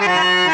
Bye.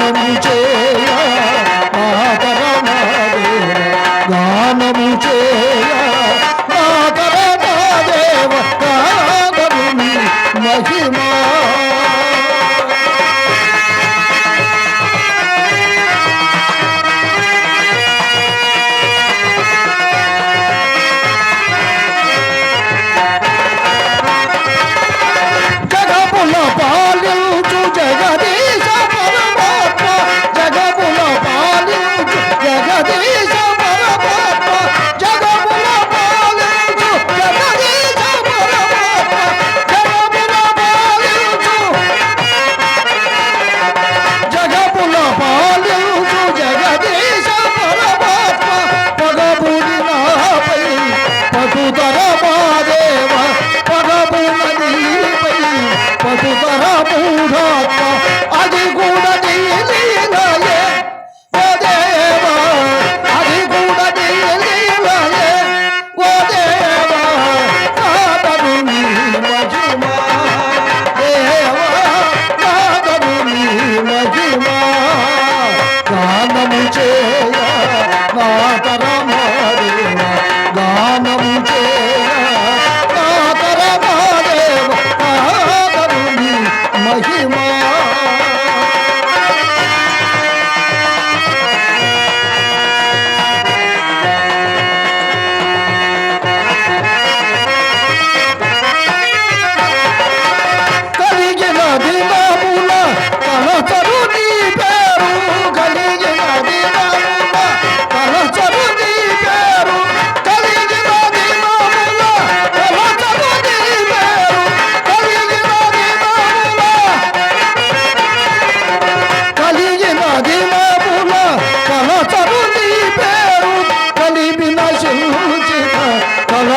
নবী যে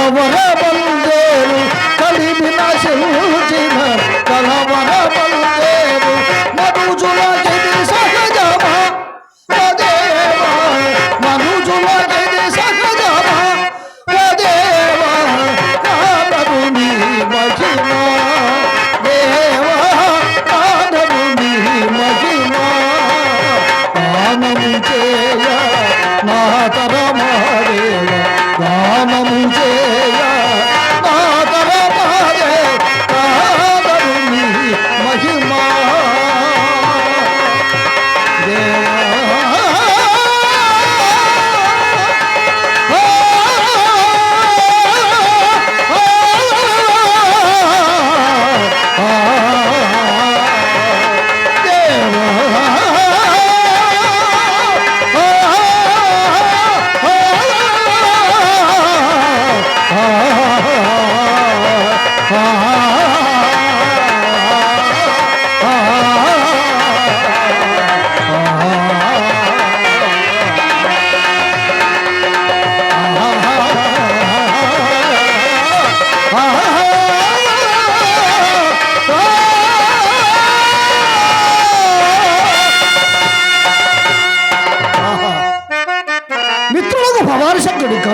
খবর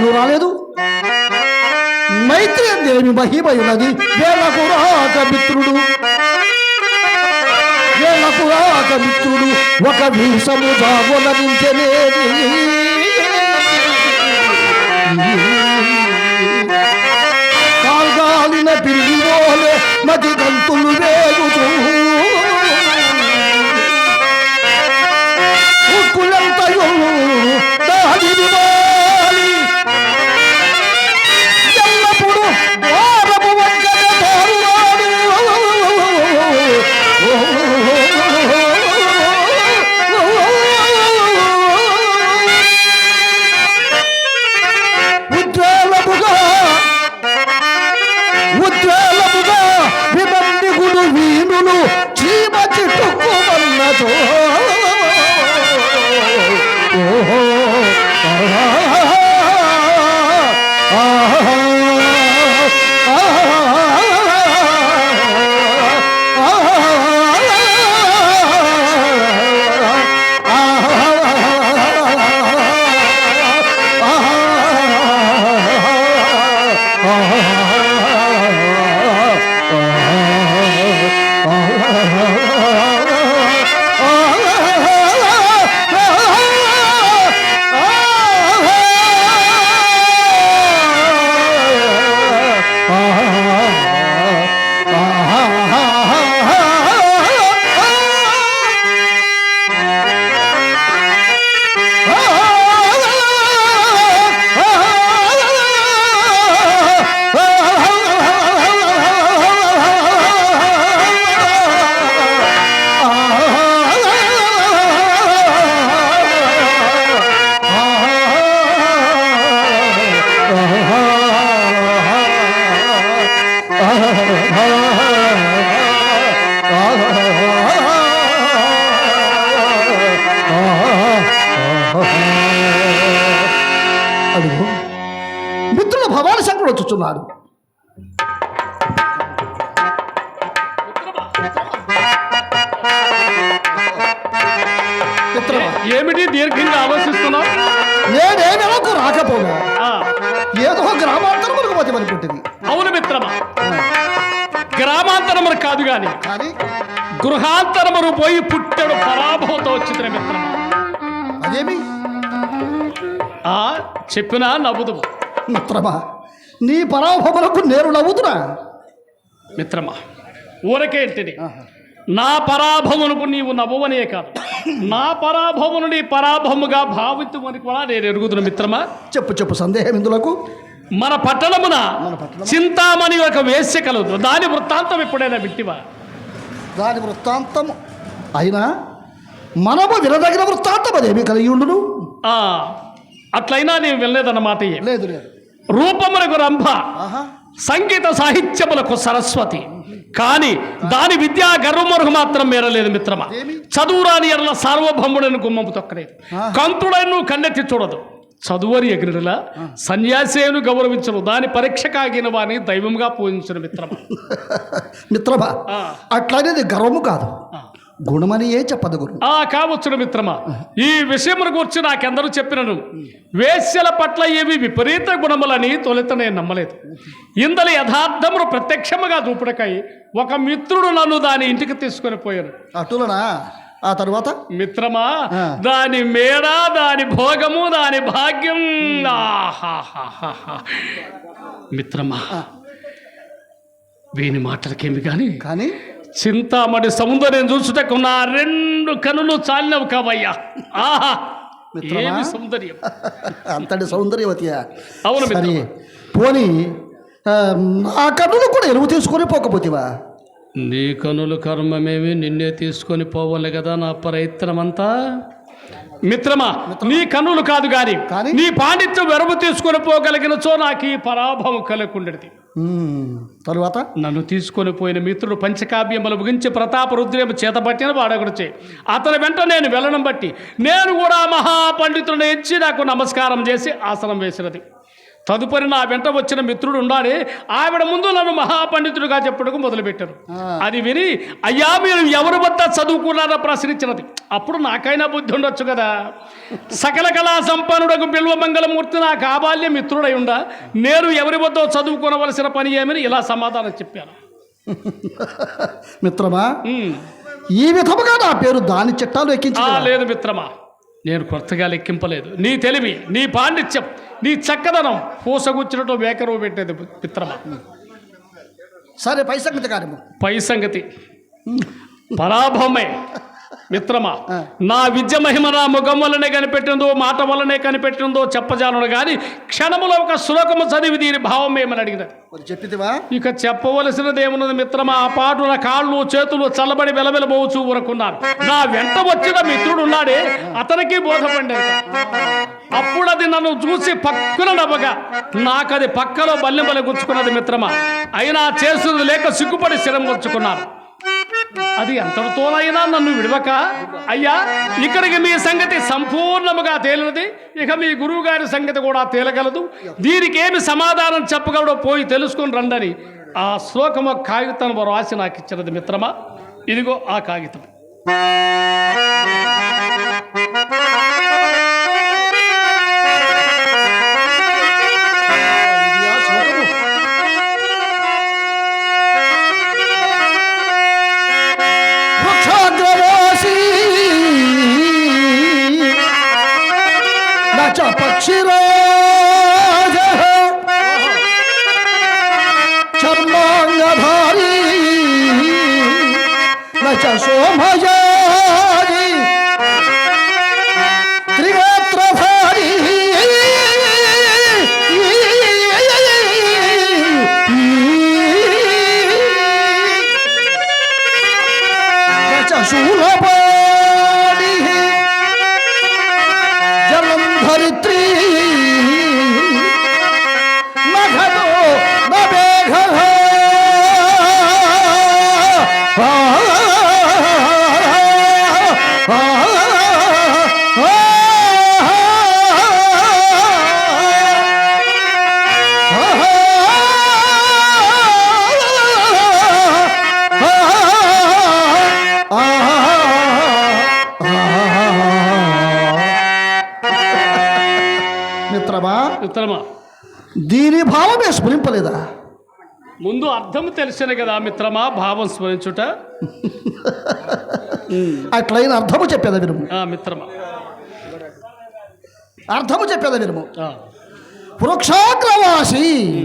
రాను రాలేదు. మైత్రి దేవి మహిమయున్నది వేలకు రాక మిత్రుడు వేలకు రాక మిత్రుడు ఒక భీషము దాగులరించలేదు కాల్గాలిన పిల్లిలోనే మది గంతులు వేగుతూ అడుగు. మిత్రులు భవాని శంకరుడు వచ్చుచున్నాడు. ఏమిటి దీర్ఘంగా ఆలోచిస్తున్నావు? నేనేమి రాకపోగా. ఏదో గ్రామాంతరం కొనుకోపోతే మరి పుట్టింది అవును మిత్రమా. గ్రామాంతరములు కాదు గాని కానీ గృహాంతరమును పోయి పుట్టెడు పరాభవంతో వచ్చిన మిత్రమా. అదేమి? ఆ చెప్పినా నవ్వుదువు. మిత్రమా నీ పరాభవములకు నేను నవ్వుతున్నా. మిత్రమా ఊరకేంటిని నా పరాభవమునకు నీవు నవ్వవనే కాదు. నా పరాభవమును నీ పరాభవముగా భావితుమని కూడా నేను ఎరుగుదును మిత్రమా. చెప్పు చెప్పు సందేహం ఇందులకు. మన పట్టణమున మన పట్టణం చింతామణి ఒక వేశ్య కలదు. దాని వృత్తాంతం ఎప్పుడైనా విట్టివా దాని వృత్తాంతం అయినా మనము వినదగిన వృత్తాంతం అదేమి కలిగి ఉండును. ఆ, అట్లయినా నేను వెళ్ళలేదన్నమాట. లేదు లేదు. రూపములకు రంభ సంగీత సాహిత్యములకు సరస్వతి. కానీ దాని విద్యా గర్వమునకు మాత్రం మేరలేదు మిత్రమా? చదువురాని ఎర్ల సార్వభౌముడని గుమ్మము తొక్కలేదు. కంతుడను కన్నెత్తి చూడదు. చదువని ఎగిరిలా సన్యాసేను గౌరవించను. దాని పరీక్ష కాగిన వాని దైవంగా పూజించిన మిత్రమా? మిత్రమా. అట్లనేది గర్వము కాదు. గుణమని ఏ చెప్పదు గురు. ఆ కావచ్చును మిత్రమా. ఈ విషయమును గురించి నాకెందరూ చెప్పినను. వేశ్యల పట్ల ఏవి విపరీత గుణములని తొలుత నేను నమ్మలేదు. ఇందలి యథార్థమును ప్రత్యక్షముగా చూపుడకై ఒక మిత్రుడు నన్ను దాని ఇంటికి తీసుకొని పోయాను. అటులనా? ఆ తరువాత? మిత్రమా. దాని మేడ దాని భోగము దాని భాగ్యం. మిత్రమా వీని మాటలకేమి కానీ కానీ? చింతామణి సౌందర్యం చూసుటకు నా రెండు కనులు చాలినవు కావయ్యా. ఆహా? ఏమి సౌందర్యం? అంతటి సౌందర్యవతియా. అవును పోనీ ఆ, నా కన్నులు కూడా ఎరువు తీసుకొని పోకపోతేవా? నీ కనులు కర్మమేమి నిన్నే తీసుకొని పోవాలి కదా నా ప్రయత్నమంతా? మిత్రమా నీ కన్నులు కాదు గాని కానీ? నీ పాండిత్యం వెరవు తీసుకొని పోగలిగినచో నాకు ఈ పరాభవం కలగకుండేది తరువాత? నన్ను తీసుకొని పోయిన మిత్రుడు పంచకావ్యములు ముగించి ప్రతాప రుద్రేమ చేతపట్టిన వాడొకడిచే అతని వెంట నేను వెళ్ళడం బట్టి నేను కూడా మహాపండితుడిని ఇచ్చి నాకు నమస్కారం చేసి ఆసనం వేసినది. తదుపరి నా వెంట వచ్చిన మిత్రుడు ఉండాలి. ఆవిడ ముందు నన్ను మహాపండితుడిగా చెప్పుటకు మొదలుపెట్టారు. అది విని అయ్యా మీరు ఎవరి వద్ద చదువుకున్నారో ప్రశ్నించినది. అప్పుడు నాకైనా బుద్ధి ఉండొచ్చు కదా. సకల కళా సంపన్నుడకు బిల్వ మంగళమూర్తి నా కాబాల్య మిత్రుడై ఉండా. నేను ఎవరి వద్ద చదువుకోవలసిన పని ఏమని ఇలా సమాధానం చెప్పాను. మిత్రమా. ఈ విధముగా నా పేరు దాని చట్టాలు ఎక్కించి లేదు మిత్రమా. నేను కొత్తగా లెక్కింపలేదు. నీ తెలివి నీ పాండిత్యం నీ చక్కదనం పూసగుచ్చినట్టు వేకరువు పెట్టేది మిత్రమా సరే పై సంగతి కార్యము పై సంగతి. పరాభవమే. మిత్రమా. నా విద్య మహిమ నా ముఖం వల్లనే కనిపెట్టిందో మాట వల్లనే కనిపెట్టిందో చెప్పజాలను కానీ క్షణములో ఒక శ్లోకము చదివి దీని భావం ఏమని అడిగినది మరి చెప్పితివా? ఇక చెప్పవలసినది ఏమున్నది మిత్రమా ఆ పాటు నా కాళ్ళు చేతులు చల్లబడి వెలవెలబోచు ఊరుకున్నాను నా వెంట వచ్చిన మిత్రుడు ఉన్నాడే అతనికి బోధపడ్డాడు. అప్పుడు అది నన్ను చూసి పక్కన నవ్వగా నాకది పక్కలో బల్లెంబలి గుచ్చుకున్నది మిత్రమా. అయినా చేస్తున్నది లేక సిగ్గుపడి శరం గుచ్చుకున్నాను అది ఎంతటితోనైనా నన్ను విడవక అయ్యా ఇక్కడికి మీ సంగతి సంపూర్ణముగా తేలినది. ఇక మీ గురువు గారి సంగతి కూడా తేలగలదు. దీనికి ఏమి సమాధానం చెప్పగలడో పోయి తెలుసుకొని రండని ఆ శ్లోకం ఒక కాగితం రాసి నాకు ఇచ్చినది మిత్రమా? ఇదిగో ఆ కాగితం. నచ పక్షిరాజ చర్మాంగధారీ నచ సోమయారి మిత్రమా దీని భావమే స్మరింపలేదా? ముందు అర్థం తెలిసిన కదా మిత్రమా భావం స్మరించుట. అట్లయిన అర్థము చెప్పేదా విరుము ఆ మిత్రమా. అర్థము చెప్పేదా విరుము. వృక్షాగ్రవాసి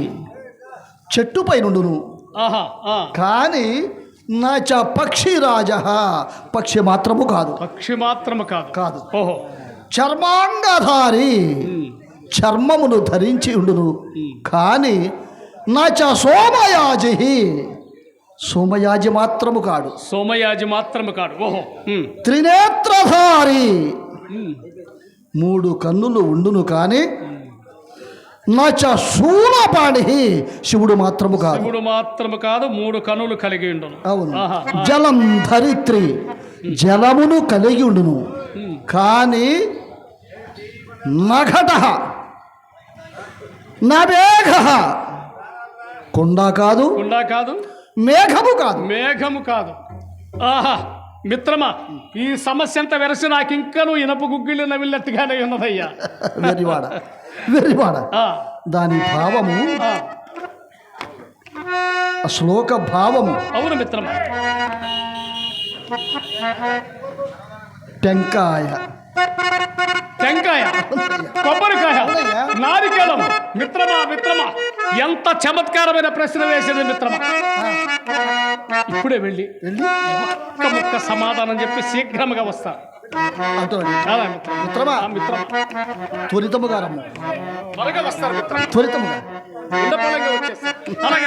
చెట్టుపై నుండును ఆహా ఆ. కానీ నచ పక్షిరాజ పక్షి మాత్రము కాదు. పక్షి మాత్రము కాదు. కాదు. ఓహో. చర్మాంగధారి ఉమ్. చర్మమును ధరించి ఉండును. కానీ నచ సోమయాజి సోమయాజి మాత్రము కాడు. సోమయాజి మాత్రము కాడు. ఓహో. త్రినేత్రధారి. మూడు కన్నులు ఉండును కానీ నచ శూలపాణి శివుడు మాత్రము కాదు. శివుడు మాత్రము కాదు మూడు కనులు కలిగి ఉండును. అవును. జలం ధరిత్రి. జలమును కలిగి ఉండును. కానీ నఘట. నవేఘ కొండ కాదు కుండా కాదు మేఘము కాదు. మేఘము కాదు. ఆహా మిత్రమా ఈ సమస్య అంతా వెరసి నాకు ఇంకను ఇనప గుగ్గిళ్ళు నవిల్లట్టుగానే ఉన్నదయ్యా. వెరివాడ వెరివాడ దాని భావము శ్లోక భావము. అవును మిత్రమా. టెంకాయ. టెంకాయ కొబ్బరికాయ. నారికేళం మిత్రమా మిత్రమా ఎంత చమత్కారమైన ప్రశ్న వేసింది మిత్రమా. ఇప్పుడే వెళ్ళి ఒక్క ముక్క సమాధానం చెప్పి శీఘ్రముగా వస్తా. మిత్రమా? మిత్రమా? త్వరితముగా రమ్ము త్వరగా వస్తారు త్వరితముగా. అలాగే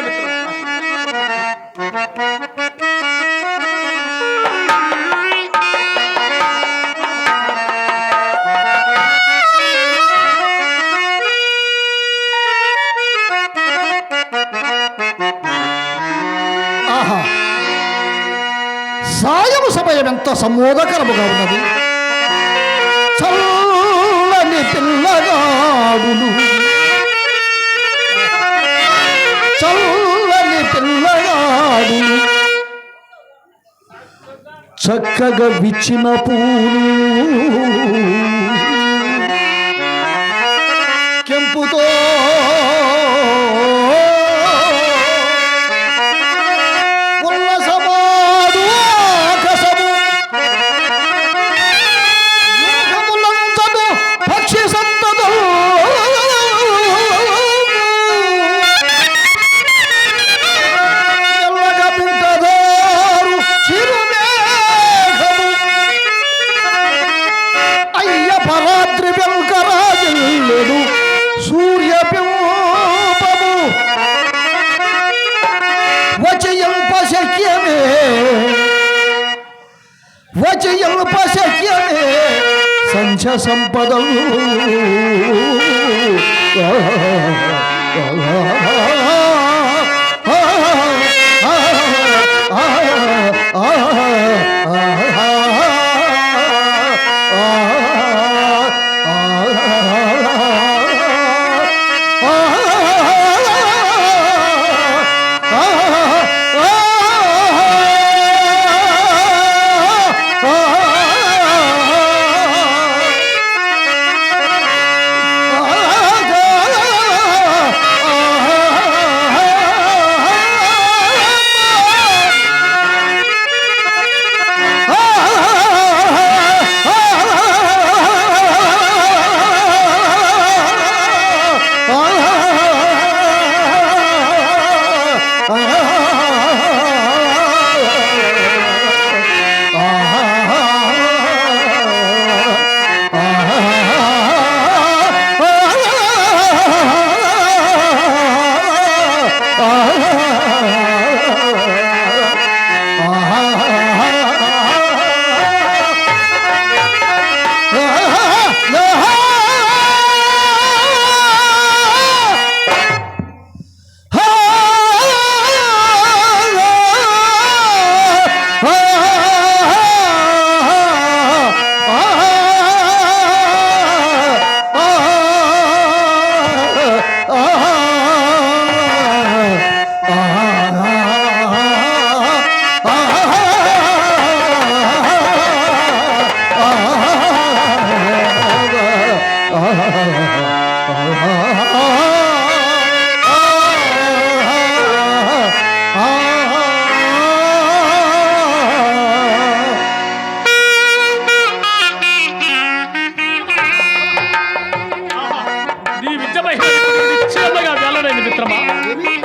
ఎంత సమోదకరముగా ఉన్నది? చల్లని పిల్లగాడులు. చల్లని పిల్లగాడు చక్కగా విచ్చిన పూలు. వచయంప శక్యమే సంచ సంపదలు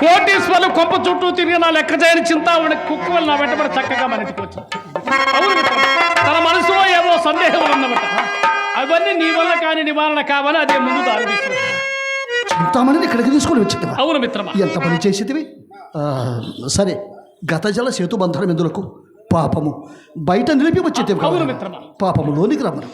కోటీశ్వరులు కొప్ప చుట్టూ తిరిగి నా లెక్క చేయని చింత కుక్క వల్ల నా వెంటబడి చక్కగా మనకి వచ్చింది. తన మనసులో ఏదో సందేహం ఉందన్నమాట అవన్నీ నీ వల్ల కాని నివారణ కావని అదే ముందు దారి చింతామణిని ఇక్కడికి తీసుకొని వచ్చింది అవును మిత్రమా. ఎంత పని చేసేదివి సరే గత జల సేతు బంధనం ఎందులకు? పాపము. బయట నిలిపి వచ్చేది పాపము లోనికి రమ్మను.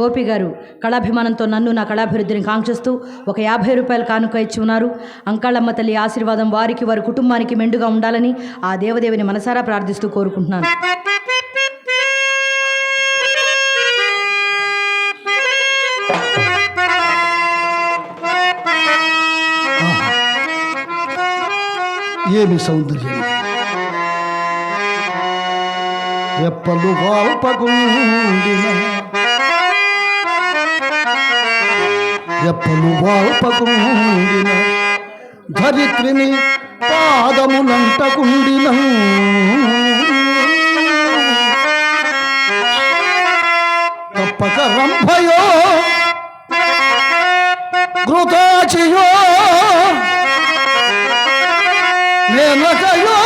గోపి గారు కళాభిమానంతో నన్ను నా కళాభివృద్ధిని కాంక్షిస్తూ ఒక యాభై రూపాయలు కానుక ఇచ్చి ఉన్నారు. అంకాళమ్మ తల్లి ఆశీర్వాదం వారికి వారి కుటుంబానికి మెండుగా ఉండాలని ఆ దేవదేవిని మనసారా ప్రార్థిస్తూ కోరుకుంటున్నాను. ఏమి సౌందర్యం? ఎప్పలు వాల్పకుండిన రెప్పలు వాల్పకుండిన ధరిత్రిని పాదములంటకుండిన తప్పక రంభయో గృతాచియో నేనకయో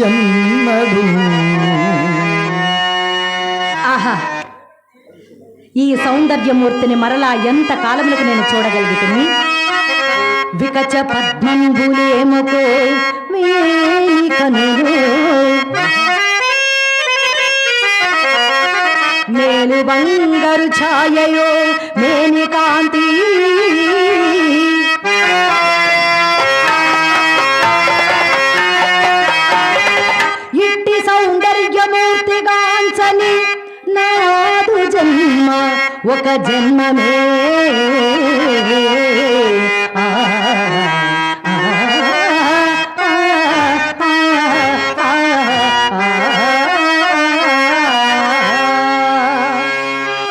ఎన్నడు ఆహా. ఈ సౌందర్యమూర్తిని మరలా ఎంత కాలములకు నేను చూడగలుగుతుంది వికచ పద్మంబులేమకో వేణి మేలు బంగారు ఛాయయో మేని కాంతి ఒక జన్మమే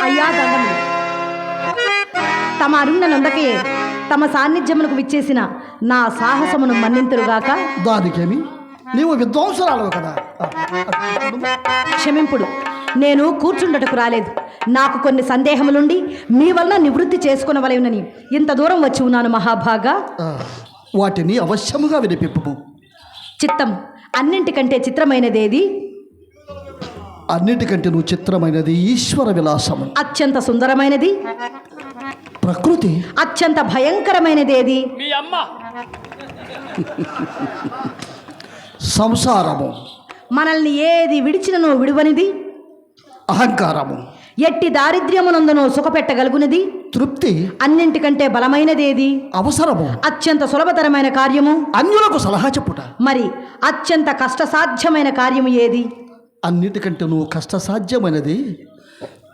అయ్యా తమ అరుణ నందకే తమ సాన్నిధ్యమునకు విచ్చేసిన నా సాహసమును మన్నింతురుగాక దానికేమి నీవు విధ్వంసరాలు కదా క్షమింపుడు నేను కూర్చుండటకు రాలేదు నాకు కొన్ని సందేహములుండి మీ వలన నివృత్తి చేసుకునవలెనని ఇంత దూరం వచ్చి ఉన్నాను మహాభాగా. వాటిని అవశ్యముగా వినిపింపు చిత్తం అన్నింటికంటే చిత్రమైనదేది? అన్నిటికంటే నువ్వు చిత్రమైనది ఈశ్వర విలాసము. అత్యంత సుందరమైనది? ప్రకృతి. అత్యంత భయంకరమైనదేది? మీ అమ్మ. సంసారము. మనల్ని ఏది విడిచినను విడువనిది? అహంకారము. ఎట్టి దారిద్ర్యమునందును సుఖపెట్టగలుగునిది? తృప్తి అన్నింటికంటే బలమైనదేది? అవసరము. అత్యంత సులభతరమైన కార్యము? అన్యులకు సలహా చెప్పుట. మరి అత్యంత కష్టసాధ్యమైన కార్యము ఏది? అన్నిటికంటే నువ్వు కష్టసాధ్యమైనది.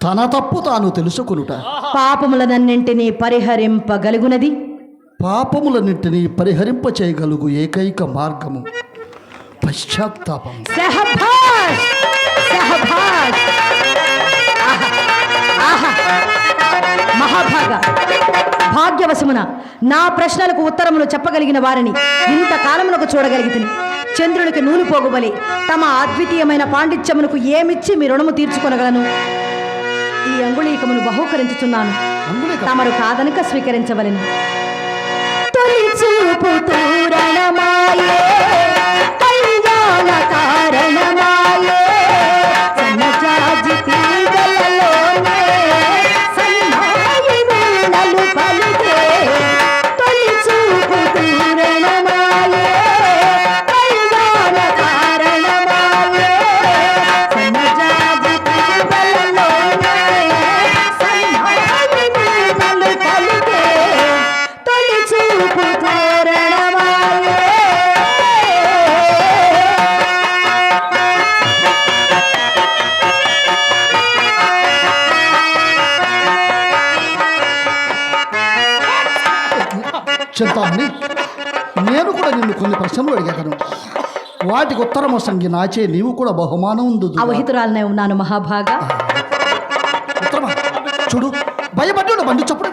తన తప్పు తాను తెలుసుకొనుట. పాపములనన్నింటినీ పరిహరింపగలుగునది? పాపములన్నింటినీ పరిహరింప చేయగలుగు ఏకైక మార్గము. పశ్చాత్తాపం మహాభాగ భాగ్యవశమున నా ప్రశ్నలకు ఉత్తరములు చెప్పగలిగిన వారిని ఇంతకాలమునకు చూడగలిగితిని. చంద్రునికి నూలు పోగుబలి తమ అద్వితీయమైన పాండిత్యమునకు ఏమిచ్చి మీ రుణము తీర్చుకొనగలను? ఈ అంగుళీకమును బహూకరించుచున్నాను. అంగుళీకం? తమరు కాదనక స్వీకరించవలెను. తొలి చూపు తూరణమాయే కళ్యాణ ప్రశ్నలు అడిగాను వాటికి ఉత్తరము సంగి నాచే నీవు కూడా బహుమానం ఉంది అవహితురాలనే ఉన్నాను మహాభాగా. ఉత్తరమా? చూడు భయపడ్డాడు బండి చప్పుడు.